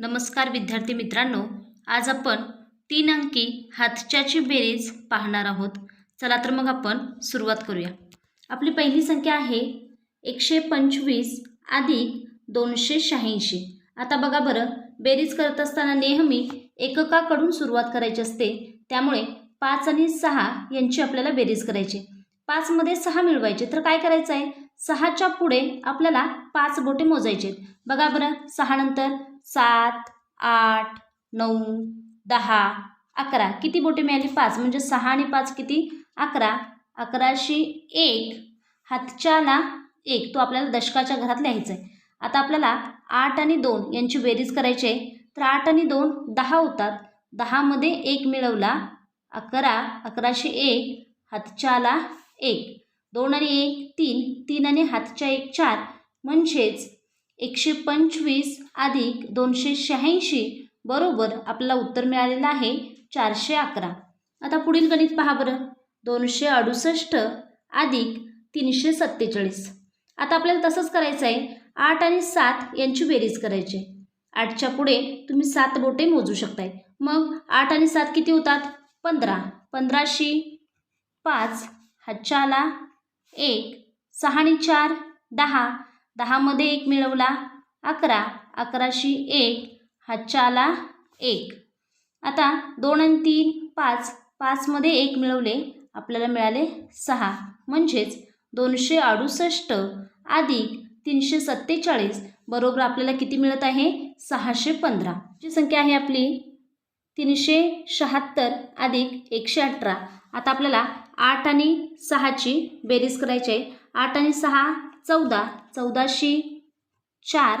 नमस्कार विद्यार्थी मित्रांनो आज आपण तीन अंकी हातच्याची बेरीज पाहणार आहोत. चला तर मग आपण सुरुवात करूया. आपली पहिली संख्या आहे एकशे पंचवीस अधिक दोनशे शहाऐंशी. आता बघा बरं बेरीज करत असताना नेहमी एककाकडून सुरुवात करायची असते. त्यामुळे पाच आणि सहा यांची आपल्याला बेरीज करायची. पाचमध्ये सहा मिळवायचे तर काय करायचं आहे सहाच्या पुढे आपल्याला पाच बोटे मोजायचे आहेत. बघा बरं सहा नंतर सात आठ नऊ दहा अकरा. किती बोटे मिळाली? पाच. म्हणजे सहा आणि पाच किती? अकरा. अकराशे एक. हातच्याला एक. तो आपल्याला दशकाच्या घरात लिहायचा आहे आता आपल्याला आठ आणि दोन यांची बेरीज करायची आहे. तर आठ आणि दोन दहा होतात. दहामध्ये एक मिळवला. अकरा. अकराशे एक. हातच्याला एक. दोन आणि एक तीन. तीन आणि हातच्या एक चार. म्हणजेच एकशे पंचवीस अधिक दोनशे शहाऐंशी बरोबर आपला उत्तर मिळालेलं आहे चारशे अकरा. आता पुढील गणित पहा बरं. दोनशे अडुसष्ट अधिक तीनशे सत्तेचाळीस. आता आपल्याला तसंच करायचं आहे. आठ आणि सात यांची बेरीज करायची आहे. आठच्या पुढे तुम्ही सात बोटे मोजू शकताय. मग आठ आणि सात किती होतात? पंधरा. पंधराशे पाच. हातच्याला एक. सहा आणि चार दहा. दहामध्ये एक मिळवला. अकरा. अकराशे एक. हातच्याला एक. आता दोन आणि तीन पाच. पाचमध्ये एक मिळवले. आपल्याला मिळाले सहा. म्हणजेच दोनशे अडुसष्ट. अधिक तीनशे सत्तेचाळीस. बरोबर आपल्याला किती मिळत आहे? सहाशे पंधरा. जी संख्या आहे आपली तीनशे शहात्तर. अधिक एकशे अठरा. आता आपल्याला आठ आणि सहाची बेरीज करायची आहे. आठ आणि सहा चौदा चौदाशे चार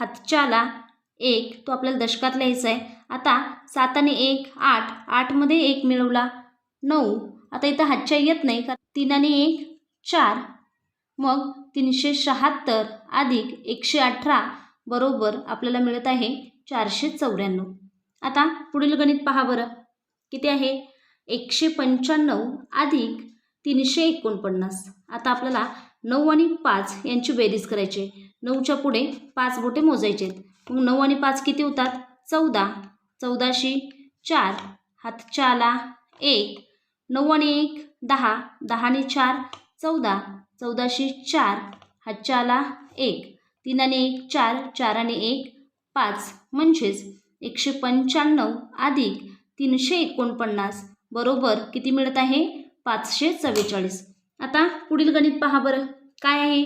हातच्याला एक. तो आपल्याला दशकात लिहायचा आहे. आता सात आणि एक आठ. आठमध्ये एक मिळवला नऊ. आता इथं हातच्या येत नाही का तीन आणि एक चार. मग तीनशे शहात्तर अधिक एकशे अठरा बरोबर आपल्याला मिळत आहे चारशे चौऱ्याण्णव. आता पुढील गणित पहा बरं. किती आहे? एकशे पंच्याण्णव अधिक तीनशे एकोणपन्नास. आता आपल्याला नऊ आणि पाच यांची बेरीज करायची नऊच्या पुढे पाच बोटे मोजायचे आहेत. मग नऊ आणि पाच किती होतात? चौदा. चौदाशी चार. हातच्याला एक. नऊ आणि एक दहा. दहा आणि चार चौदा. चौदाशे चार. हातच्याला एक. तीन आणि एक चार. चार आणि एक पाच. म्हणजेच एकशे पंच्याण्णव अधिक तीनशे एकोणपन्नास. बरोबर किती मिळत आहे? पाचशे चव्वेचाळीस. आता पुढील गणित पहा बरं. काय आहे?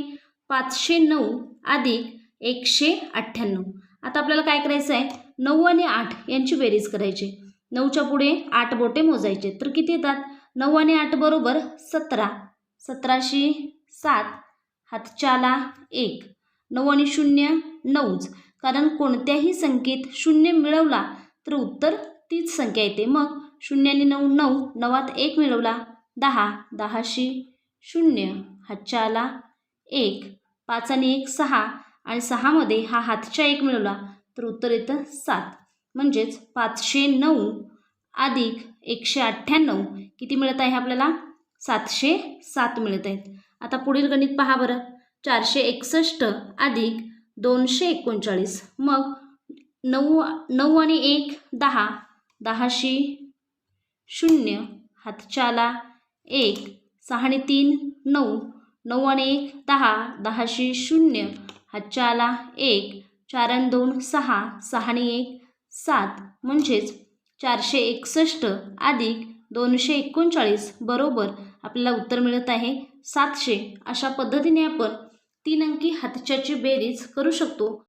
पाचशे नऊ अधिक एकशे अठ्ठ्याण्णव. आता आपल्याला काय करायचं आहे? नऊ आणि आठ यांची बेरीज करायची. नऊच्या पुढे आठ बोटे मोजायचे. तर किती येतात? नऊ आणि आठ बरोबर सतरा. सतराशे सात हातच्याला एक. नऊ आणि शून्य नऊच. कारण कोणत्याही संख्येत शून्य मिळवला तर उत्तर तीच संख्या येते. मग शून्य आणि नऊ नऊ नवात एक मिळवला. दहा. दहाशी शून्य हातच्याला एक पाच आणि एक सहा आणि सहामध्ये हा हातच्या एक मिळवला तर उत्तर येतं सात. म्हणजेच पाचशे नऊ अधिक एकशे अठ्ठ्याण्णव किती मिळत आहे आपल्याला? सातशे सात मिळत आहेत. आता पुढील गणित पहा बरं. चारशे एकसष्ट अधिक दोनशे एकोणचाळीस. मग नऊ नऊ आणि एक दहा. दहाशे शून्य हातच्याला एक सहा आणि तीन नऊ. नऊ आणि एक दहा. दहाशे शून्य. हातच्याला एक. चार आणि दोन सहा. सहा आणि एक सात. म्हणजेच चारशे एकसष्ट अधिक दोनशे एकोणचाळीस बरोबर आपल्याला उत्तर मिळत आहे सातशे. अशा पद्धतीने आपण तीन अंकी हातच्याची बेरीज करू शकतो.